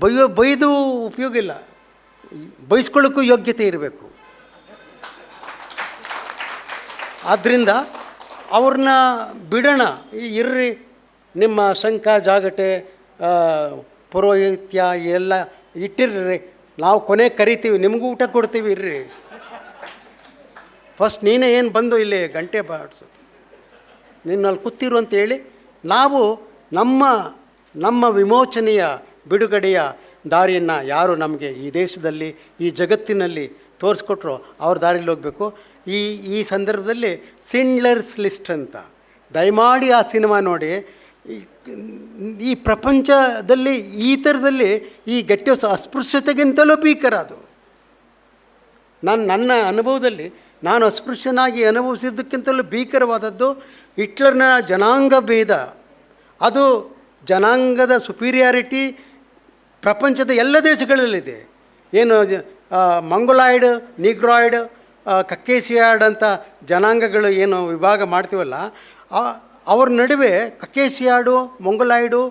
ಬೈಯೋ ಬೈದು ಉಪಯೋಗ ಇಲ್ಲ. ಬೈಸ್ಕೊಳ್ಳೋಕ್ಕೂ ಯೋಗ್ಯತೆ ಇರಬೇಕು. ಆದ್ದರಿಂದ ಅವ್ರನ್ನ ಬಿಡೋಣ. ಇರ್ರಿ, ನಿಮ್ಮ ಶಂಕ ಜಾಗಟೆ ಪುರೋಹಿತ್ಯ ಎಲ್ಲ ಇಟ್ಟಿರ್ರಿ. ನಾವು ಕೊನೆ ಕರಿತೀವಿ, ನಿಮಗೂ ಊಟ ಕೊಡ್ತೀವಿ, ಇರ್ರಿ. ಫಸ್ಟ್ ನೀನೇ ಏನು ಬಂದು ಇಲ್ಲಿ ಗಂಟೆ ಬಾಡಿಸು. ನಿನ್ನಲ್ಲಿ ಕೂತಿರು ಅಂತ ಹೇಳಿ, ನಾವು ನಮ್ಮ ನಮ್ಮ ವಿಮೋಚನೆಯ ಬಿಡುಗಡೆಯ ದಾರಿಯನ್ನು ಯಾರು ನಮಗೆ ಈ ದೇಶದಲ್ಲಿ, ಈ ಜಗತ್ತಿನಲ್ಲಿ ತೋರಿಸ್ಕೊಟ್ರೋ ಅವ್ರ ದಾರಿಲಿ ಹೋಗಬೇಕು. ಈ ಈ ಸಂದರ್ಭದಲ್ಲಿ ಸಿಂಡ್ಲರ್ಸ್ ಲಿಸ್ಟ್ ಅಂತ. ದಯಮಾಡಿ ಆ ಸಿನಿಮಾ ನೋಡಿ. ಈ- ಪ್ರಪಂಚದಲ್ಲಿ ಈ ಥರದಲ್ಲಿ ಈ ಗಟ್ಟಿ ಅಸ್ಪೃಶ್ಯತೆಗಿಂತಲೂ ಭೀಕರ ಅದು ನಾನು, ನನ್ನ ಅನುಭವದಲ್ಲಿ ನಾನು ಅಸ್ಪೃಶ್ಯನಾಗಿ ಅನುಭವಿಸಿದ್ದಕ್ಕಿಂತಲೂ ಭೀಕರವಾದದ್ದು ಹಿಟ್ಲರ್ನ ಜನಾಂಗ ಭೇದ. ಅದು ಜನಾಂಗದ ಸುಪೀರಿಯಾರಿಟಿ ಪ್ರಪಂಚದ ಎಲ್ಲ ದೇಶಗಳಲ್ಲಿದೆ. ಏನು ಮಂಗೋಲಾಯ್ಡ್, ನಿಗ್ರಾಯ್ಡ್ ಕಕ್ಕೇಸಿಯಾಡ್ ಅಂತ ಜನಾಂಗಗಳು ಏನು ವಿಭಾಗ ಮಾಡ್ತೀವಲ್ಲ ಅವ್ರ ನಡುವೆ ಕಕೇಸಿಯಾಡು, ಮೊಂಗಲಾಯ್ಡು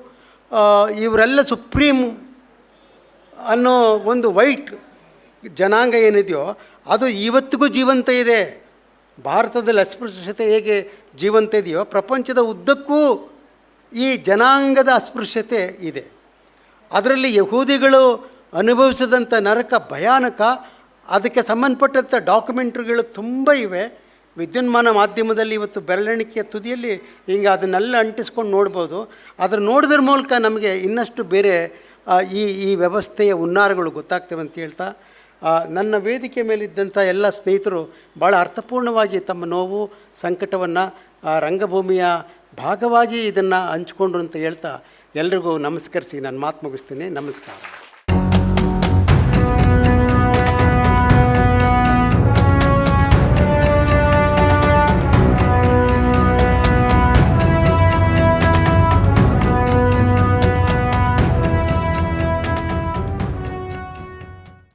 ಇವರೆಲ್ಲ ಸುಪ್ರೀಂ ಅನ್ನೋ ಒಂದು ವೈಟ್ ಜನಾಂಗ ಏನಿದೆಯೋ, ಅದು ಇವತ್ತಿಗೂ ಜೀವಂತ ಇದೆ. ಭಾರತದಲ್ಲಿ ಅಸ್ಪೃಶ್ಯತೆ ಹೇಗೆ ಜೀವಂತ ಇದೆಯೋ, ಪ್ರಪಂಚದ ಉದ್ದಕ್ಕೂ ಈ ಜನಾಂಗದ ಅಸ್ಪೃಶ್ಯತೆ ಇದೆ. ಅದರಲ್ಲಿ ಯಹೂದಿಗಳು ಅನುಭವಿಸಿದಂಥ ನರಕ ಭಯಾನಕ, ಅದಕ್ಕೆ ಸಂಬಂಧಪಟ್ಟಂಥ ಡಾಕ್ಯುಮೆಂಟ್ರಿಗಳು ತುಂಬ ಇವೆ. ವಿದ್ಯುನ್ಮಾನ ಮಾಧ್ಯಮದಲ್ಲಿ ಇವತ್ತು ಬೆರಳೆಣಿಕೆಯ ತುದಿಯಲ್ಲಿ ಹಿಂಗೆ ಅದನ್ನೆಲ್ಲ ಅಂಟಿಸ್ಕೊಂಡು ನೋಡ್ಬೋದು. ಅದನ್ನು ನೋಡಿದ್ರ ಮೂಲಕ ನಮಗೆ ಇನ್ನಷ್ಟು ಬೇರೆ ಈ ಈ ವ್ಯವಸ್ಥೆಯ ಹುನ್ನಾರಗಳು ಗೊತ್ತಾಗ್ತವೆ ಅಂತ ಹೇಳ್ತಾ ನನ್ನ ವೇದಿಕೆ ಮೇಲಿದ್ದಂಥ ಎಲ್ಲ ಸ್ನೇಹಿತರು ಭಾಳ ಅರ್ಥಪೂರ್ಣವಾಗಿ ತಮ್ಮ ನೋವು, ಸಂಕಟವನ್ನು ರಂಗಭೂಮಿಯ ಭಾಗವಾಗಿ ಇದನ್ನು ಹಂಚ್ಕೊಂಡ್ರು ಅಂತ ಹೇಳ್ತಾ ಎಲ್ರಿಗೂ ನಮಸ್ಕರಿಸಿ. ನಾನು ಮಾತು ಮುಗಿಸ್ತೀನಿ. ನಮಸ್ಕಾರ.